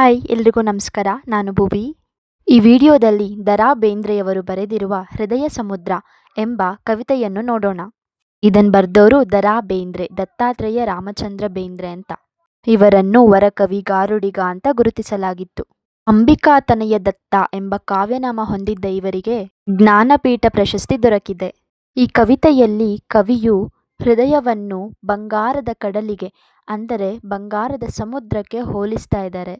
Hi, ಎಲ್ರಿಗೂ ನಮಸ್ಕಾರ. ನಾನು ಭುವಿ. ಈ ವಿಡಿಯೋದಲ್ಲಿ ದರಾ ಬೇಂದ್ರೆಯವರು ಬರೆದಿರುವ ಹೃದಯ ಸಮುದ್ರ ಎಂಬ ಕವಿತೆಯನ್ನು ನೋಡೋಣ. ಇದನ್ ಬರೆದವರು ದರಾ ಬೇಂದ್ರೆ ದತ್ತಾತ್ರೇಯ ರಾಮಚಂದ್ರ ಬೇಂದ್ರೆ ಅಂತ. ಇವರನ್ನು ವರಕವಿ ಗಾರುಡಿಗ ಅಂತ ಗುರುತಿಸಲಾಗಿತ್ತು. ಅಂಬಿಕಾ ತನಯ ದತ್ತ ಎಂಬ ಕಾವ್ಯನಾಮ ಹೊಂದಿದ್ದ ಇವರಿಗೆ ಜ್ಞಾನಪೀಠ ಪ್ರಶಸ್ತಿ ದೊರಕಿದೆ. ಈ ಕವಿತೆಯಲ್ಲಿ ಕವಿಯು ಹೃದಯವನ್ನು ಬಂಗಾರದ ಕಡಲಿಗೆ, ಅಂದರೆ ಬಂಗಾರದ ಸಮುದ್ರಕ್ಕೆ ಹೋಲಿಸ್ತಾ ಇದ್ದಾರೆ.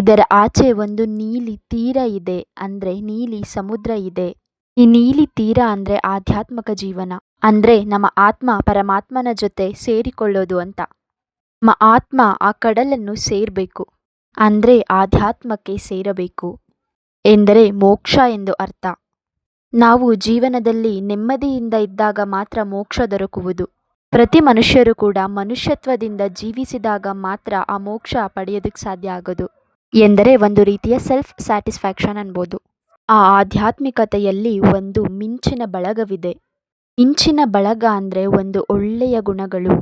ಇದರ ಆಚೆ ಒಂದು ನೀಲಿ ತೀರ ಇದೆ ಅಂದ್ರೆ ನೀಲಿ ಸಮುದ್ರ ಇದೆ. ಈ ನೀಲಿ ತೀರ ಅಂದ್ರೆ ಆಧ್ಯಾತ್ಮಕ ಜೀವನ, ಅಂದ್ರೆ ನಮ್ಮ ಆತ್ಮ ಪರಮಾತ್ಮನ ಜೊತೆ ಸೇರಿಕೊಳ್ಳೋದು ಅಂತ. ನಮ್ಮ ಆತ್ಮ ಆ ಕಡಲನ್ನು ಸೇರಬೇಕು, ಅಂದ್ರೆ ಆಧ್ಯಾತ್ಮಕ್ಕೆ ಸೇರಬೇಕು ಎಂದರೆ ಮೋಕ್ಷ ಎಂದು ಅರ್ಥ. ನಾವು ಜೀವನದಲ್ಲಿ ನೆಮ್ಮದಿಯಿಂದ ಇದ್ದಾಗ ಮಾತ್ರ ಮೋಕ್ಷ ದೊರಕುವುದು. ಪ್ರತಿ ಮನುಷ್ಯರು ಕೂಡ ಮನುಷ್ಯತ್ವದಿಂದ ಜೀವಿಸಿದಾಗ ಮಾತ್ರ ಆ ಮೋಕ್ಷ ಪಡೆಯೋದಕ್ಕೆ ಸಾಧ್ಯ ಆಗೋದು. ಎಂದರೆ ಒಂದು ರೀತಿಯ ಸೆಲ್ಫ್ ಸ್ಯಾಟಿಸ್ಫ್ಯಾಕ್ಷನ್ ಅನ್ಬೋದು. ಆ ಆಧ್ಯಾತ್ಮಿಕತೆಯಲ್ಲಿ ಒಂದು ಮಿಂಚಿನ ಬಳಗವಿದೆ. ಮಿಂಚಿನ ಬಳಗ ಅಂದರೆ ಒಂದು ಒಳ್ಳೆಯ ಗುಣಗಳು,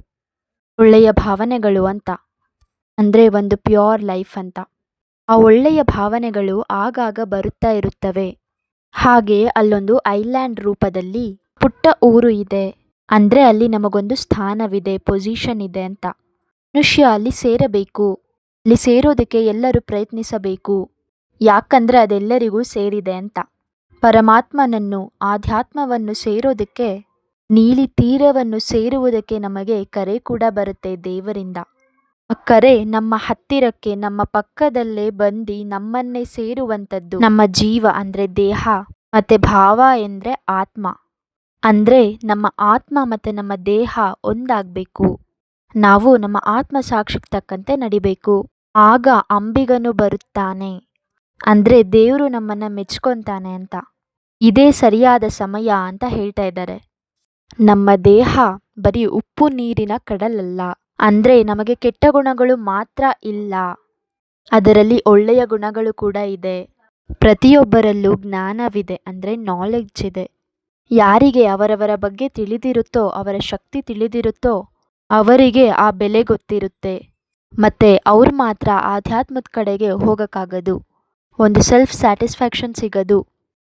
ಒಳ್ಳೆಯ ಭಾವನೆಗಳು ಅಂತ, ಅಂದರೆ ಒಂದು ಪ್ಯೂರ್ ಲೈಫ್ ಅಂತ. ಆ ಒಳ್ಳೆಯ ಭಾವನೆಗಳು ಆಗಾಗ ಬರುತ್ತಾ ಇರುತ್ತವೆ. ಹಾಗೆ ಅಲ್ಲೊಂದು ಐಲ್ಯಾಂಡ್ ರೂಪದಲ್ಲಿ ಪುಟ್ಟ ಊರು ಇದೆ. ಅಂದರೆ ಅಲ್ಲಿ ನಮಗೊಂದು ಸ್ಥಾನವಿದೆ ಪೊಸಿಷನ್ ಇದೆ ಅಂತ. ಮನುಷ್ಯ ಅಲ್ಲಿ ಸೇರಬೇಕು. ಅಲ್ಲಿ ಸೇರೋದಕ್ಕೆ ಎಲ್ಲರೂ ಪ್ರಯತ್ನಿಸಬೇಕು. ಯಾಕಂದ್ರೆ ಅದೆಲ್ಲರಿಗೂ ಸೇರಿದೆ ಅಂತ. ಪರಮಾತ್ಮನನ್ನು, ಆಧ್ಯಾತ್ಮವನ್ನು ಸೇರೋದಕ್ಕೆ, ನೀಲಿ ತೀರವನ್ನು ಸೇರುವುದಕ್ಕೆ ನಮಗೆ ಕರೆ ಕೂಡ ಬರುತ್ತೆ ದೇವರಿಂದ. ಆ ಕರೆ ನಮ್ಮ ಹತ್ತಿರಕ್ಕೆ, ನಮ್ಮ ಪಕ್ಕದಲ್ಲೇ ಬಂದು ನಮ್ಮನ್ನೇ ಸೇರುವಂಥದ್ದು. ನಮ್ಮ ಜೀವ ಅಂದರೆ ದೇಹ, ಮತ್ತು ಭಾವ ಎಂದರೆ ಆತ್ಮ. ಅಂದರೆ ನಮ್ಮ ಆತ್ಮ ಮತ್ತು ನಮ್ಮ ದೇಹ ಒಂದಾಗಬೇಕು. ನಾವು ನಮ್ಮ ಆತ್ಮ ಸಾಕ್ಷಿಗೆ ತಕ್ಕಂತೆ ನಡಿಬೇಕು. ಆಗ ಅಂಬಿಗನು ಬರುತ್ತಾನೆ. ಅಂದರೆ ದೇವರು ನಮ್ಮನ್ನು ಮೆಚ್ಕೊತಾನೆ ಅಂತ. ಇದೇ ಸರಿಯಾದ ಸಮಯ ಅಂತ ಹೇಳ್ತಾ ಇದ್ದಾರೆ. ನಮ್ಮ ದೇಹ ಬರೀ ಉಪ್ಪು ನೀರಿನ ಕಡಲಲ್ಲ. ಅಂದರೆ ನಮಗೆ ಕೆಟ್ಟ ಗುಣಗಳು ಮಾತ್ರ ಇಲ್ಲ. ಅದರಲ್ಲಿ ಒಳ್ಳೆಯ ಗುಣಗಳು ಕೂಡ ಇದೆ. ಪ್ರತಿಯೊಬ್ಬರಲ್ಲೂ ಜ್ಞಾನವಿದೆ, ಅಂದರೆ ನಾಲೆಡ್ಜ್ ಇದೆ. ಯಾರಿಗೆ ಅವರವರ ಬಗ್ಗೆ ತಿಳಿದಿರುತ್ತೋ, ಅವರ ಶಕ್ತಿ ತಿಳಿದಿರುತ್ತೋ, ಅವರಿಗೆ ಆ ಬೆಲೆ ಗೊತ್ತಿರುತ್ತೆ. ಮತ್ತು ಅವ್ರು ಮಾತ್ರ ಆಧ್ಯಾತ್ಮದ ಕಡೆಗೆ ಹೋಗೋಕ್ಕಾಗೋದು. ಒಂದು ಸೆಲ್ಫ್ ಸ್ಯಾಟಿಸ್ಫ್ಯಾಕ್ಷನ್ ಸಿಗೋದು.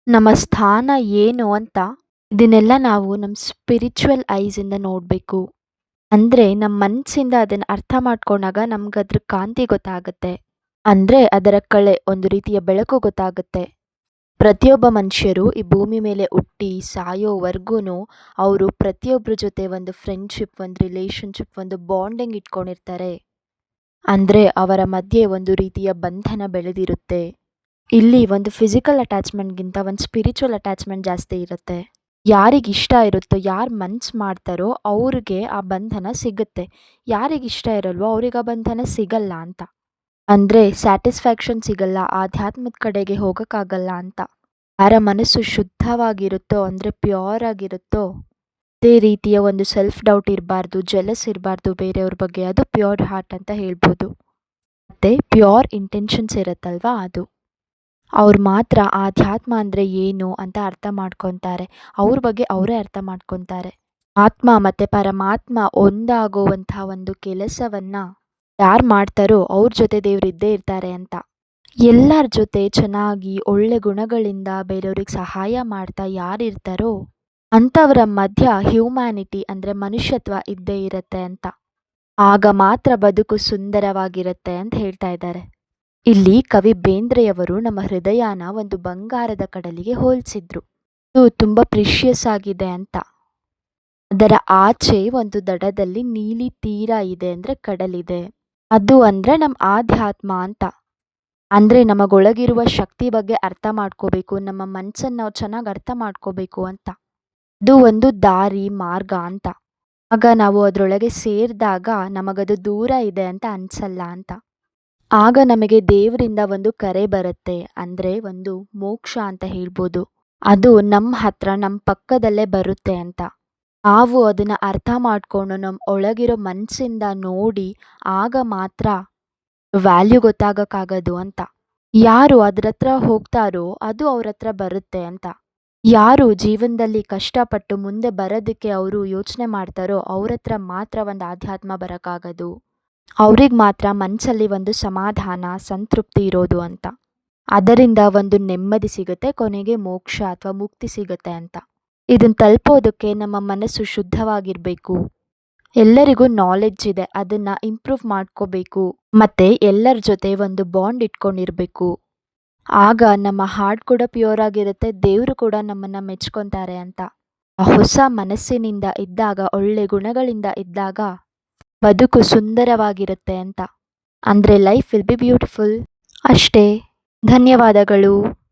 ನಮ್ಮ ಸ್ಥಾನ ಏನು ಅಂತ ಇದನ್ನೆಲ್ಲ ನಾವು ನಮ್ಮ ಸ್ಪಿರಿಚುವಲ್ ಐಸಿಂದ ನೋಡಬೇಕು. ಅಂದರೆ ನಮ್ಮ ಮನಸ್ಸಿಂದ ಅದನ್ನು ಅರ್ಥ ಮಾಡ್ಕೊಂಡಾಗ ನಮ್ಗೆ ಅದ್ರ ಕಾಂತಿ ಗೊತ್ತಾಗುತ್ತೆ. ಅಂದರೆ ಅದರ ಕಳೆ ಒಂದು ರೀತಿಯ ಬೆಳಕು ಗೊತ್ತಾಗುತ್ತೆ. ಪ್ರತಿಯೊಬ್ಬ ಮನುಷ್ಯರು ಈ ಭೂಮಿ ಮೇಲೆ ಹುಟ್ಟಿ ಸಾಯೋವರೆಗೂ ಅವರು ಪ್ರತಿಯೊಬ್ಬರ ಜೊತೆ ಒಂದು ಫ್ರೆಂಡ್ಶಿಪ್ ಒಂದು ರಿಲೇಷನ್ಶಿಪ್ ಒಂದು ಬಾಂಡಿಂಗ್ ಇಟ್ಕೊಂಡಿರ್ತಾರೆ. ಅಂದರೆ ಅವರ ಮಧ್ಯೆ ಒಂದು ರೀತಿಯ ಬಂಧನ ಬೆಳೆದಿರುತ್ತೆ. ಇಲ್ಲಿ ಒಂದು ಫಿಸಿಕಲ್ ಅಟ್ಯಾಚ್ಮೆಂಟ್ಗಿಂತ ಒಂದು ಸ್ಪಿರಿಚುವಲ್ ಅಟ್ಯಾಚ್ಮೆಂಟ್ ಜಾಸ್ತಿ ಇರುತ್ತೆ. ಯಾರಿಗೆ ಇಷ್ಟ ಇರುತ್ತೋ, ಯಾರು ಮನ್ಸು ಮಾಡ್ತಾರೋ ಅವ್ರಿಗೆ ಆ ಬಂಧನ ಸಿಗುತ್ತೆ. ಯಾರಿಗೆ ಇಷ್ಟ ಇರಲ್ವೋ ಅವ್ರಿಗೆ ಆ ಬಂಧನ ಸಿಗಲ್ಲ ಅಂತ. ಅಂದರೆ ಸ್ಯಾಟಿಸ್ಫ್ಯಾಕ್ಷನ್ ಸಿಗಲ್ಲ, ಆಧ್ಯಾತ್ಮದ ಕಡೆಗೆ ಹೋಗೋಕ್ಕಾಗಲ್ಲ ಅಂತ. ಯಾರ ಮನಸ್ಸು ಶುದ್ಧವಾಗಿರುತ್ತೋ, ಅಂದರೆ ಪ್ಯೂರ್ ಆಗಿರುತ್ತೋ ಅದೇ ರೀತಿಯ ಒಂದು ಸೆಲ್ಫ್ ಡೌಟ್ ಇರಬಾರ್ದು ಜೆಲಸ್ ಇರಬಾರ್ದು, ಬೇರೆಯವ್ರ ಬಗ್ಗೆ ಅದು ಪ್ಯೂರ್ ಹಾರ್ಟ್ ಅಂತ ಹೇಳ್ಬೋದು. ಮತ್ತು ಪ್ಯೂರ್ ಇಂಟೆನ್ಷನ್ಸ್ ಇರುತ್ತಲ್ವ ಅದು? ಅವ್ರು ಮಾತ್ರ ಆಧ್ಯಾತ್ಮ ಅಂದರೆ ಏನು ಅಂತ ಅರ್ಥ ಮಾಡ್ಕೊತಾರೆ. ಅವ್ರ ಬಗ್ಗೆ ಅವರೇ ಅರ್ಥ ಮಾಡ್ಕೊತಾರೆ. ಆತ್ಮ ಮತ್ತು ಪರಮಾತ್ಮ ಒಂದಾಗುವಂಥ ಒಂದು ಕೆಲಸವನ್ನು ಯಾರು ಮಾಡ್ತಾರೋ ಅವ್ರ ಜೊತೆ ದೇವ್ರು ಇದ್ದೇ ಇರ್ತಾರೆ ಅಂತ. ಎಲ್ಲರ ಜೊತೆ ಚೆನ್ನಾಗಿ ಒಳ್ಳೆ ಗುಣಗಳಿಂದ ಬೇರೆಯವ್ರಿಗೆ ಸಹಾಯ ಮಾಡ್ತಾ ಯಾರಿರ್ತಾರೋ ಅಂಥವರ ಮಧ್ಯ ಹ್ಯೂಮ್ಯಾನಿಟಿ ಅಂದರೆ ಮನುಷ್ಯತ್ವ ಇದ್ದೇ ಇರುತ್ತೆ ಅಂತ. ಆಗ ಮಾತ್ರ ಬದುಕು ಸುಂದರವಾಗಿರುತ್ತೆ ಅಂತ ಹೇಳ್ತಾ ಇದ್ದಾರೆ. ಇಲ್ಲಿ ಕವಿ ಬೇಂದ್ರೆಯವರು ನಮ್ಮ ಹೃದಯನ ಒಂದು ಬಂಗಾರದ ಕಡಲಿಗೆ ಹೋಲಿಸಿದ್ರು. ಇದು ತುಂಬ ಪ್ರಿಷಿಯಸ್ ಆಗಿದೆ ಅಂತ. ಅದರ ಆಚೆ ಒಂದು ದಡದಲ್ಲಿ ನೀಲಿ ತೀರ ಇದೆ ಅಂದರೆ ಕಡಲಿದೆ. ಅದು ಅಂದರೆ ನಮ್ಮ ಆಧ್ಯಾತ್ಮ ಅಂತ. ಅಂದರೆ ನಮಗೊಳಗಿರುವ ಶಕ್ತಿ ಬಗ್ಗೆ ಅರ್ಥ ಮಾಡ್ಕೋಬೇಕು, ನಮ್ಮ ಮನಸ್ಸನ್ನು ಚೆನ್ನಾಗಿ ಅರ್ಥ ಮಾಡ್ಕೋಬೇಕು ಅಂತ. ಅದು ಒಂದು ದಾರಿ, ಮಾರ್ಗ ಅಂತ. ಆಗ ನಾವು ಅದರೊಳಗೆ ಸೇರಿದಾಗ ನಮಗದು ದೂರ ಇದೆ ಅಂತ ಅನ್ಸಲ್ಲ ಅಂತ. ಆಗ ನಮಗೆ ದೇವರಿಂದ ಒಂದು ಕರೆ ಬರುತ್ತೆ, ಅಂದರೆ ಒಂದು ಮೋಕ್ಷ ಅಂತ ಹೇಳ್ಬೋದು. ಅದು ನಮ್ಮ ಹತ್ರ ನಮ್ಮ ಪಕ್ಕದಲ್ಲೇ ಬರುತ್ತೆ ಅಂತ. ನಾವು ಅದನ್ನು ಅರ್ಥ ಮಾಡಿಕೊಂಡು ನಮ್ಮ ಒಳಗಿರೋ ಮನಸ್ಸಿಂದ ನೋಡಿ ಆಗ ಮಾತ್ರ ವ್ಯಾಲ್ಯೂ ಗೊತ್ತಾಗೋಕ್ಕಾಗೋದು ಅಂತ. ಯಾರು ಅದ್ರ ಹತ್ರ ಹೋಗ್ತಾರೋ ಅದು ಅವ್ರ ಹತ್ರ ಬರುತ್ತೆ ಅಂತ. ಯಾರು ಜೀವನದಲ್ಲಿ ಕಷ್ಟಪಟ್ಟು ಮುಂದೆ ಬರೋದಕ್ಕೆ ಅವರು ಯೋಚನೆ ಮಾಡ್ತಾರೋ ಅವ್ರ ಹತ್ರ ಮಾತ್ರ ಒಂದು ಆಧ್ಯಾತ್ಮ ಬರೋಕ್ಕಾಗೋದು ಅವ್ರಿಗೆ ಮಾತ್ರ ಮನಸ್ಸಲ್ಲಿ ಒಂದು ಸಮಾಧಾನ, ಸಂತೃಪ್ತಿ ಇರೋದು ಅಂತ. ಅದರಿಂದ ಒಂದು ನೆಮ್ಮದಿ ಸಿಗುತ್ತೆ, ಕೊನೆಗೆ ಮೋಕ್ಷ ಅಥವಾ ಮುಕ್ತಿ ಸಿಗುತ್ತೆ ಅಂತ. ಇದನ್ನು ತಲುಪೋದಕ್ಕೆ ನಮ್ಮ ಮನಸ್ಸು ಶುದ್ಧವಾಗಿರಬೇಕು. ಎಲ್ಲರಿಗೂ ನಾಲೆಡ್ಜ್ ಇದೆ, ಅದನ್ನು ಇಂಪ್ರೂವ್ ಮಾಡ್ಕೋಬೇಕು. ಮತ್ತು ಎಲ್ಲರ ಜೊತೆ ಒಂದು ಬಾಂಡ್ ಇಟ್ಕೊಂಡಿರಬೇಕು. ಆಗ ನಮ್ಮ ಹಾರ್ಟ್ ಕೂಡ ಪ್ಯೂರ್ ಆಗಿರುತ್ತೆ, ದೇವರು ಕೂಡ ನಮ್ಮನ್ನು ಮೆಚ್ಕೊತಾರೆ ಅಂತ. ಆ ಹೊಸ ಮನಸ್ಸಿನಿಂದ ಇದ್ದಾಗ, ಒಳ್ಳೆ ಗುಣಗಳಿಂದ ಇದ್ದಾಗ ಬದುಕು ಸುಂದರವಾಗಿರುತ್ತೆ ಅಂತ. ಅಂದರೆ ಲೈಫ್ ವಿಲ್ ಬಿ ಬ್ಯೂಟಿಫುಲ್ ಅಷ್ಟೇ. ಧನ್ಯವಾದಗಳು.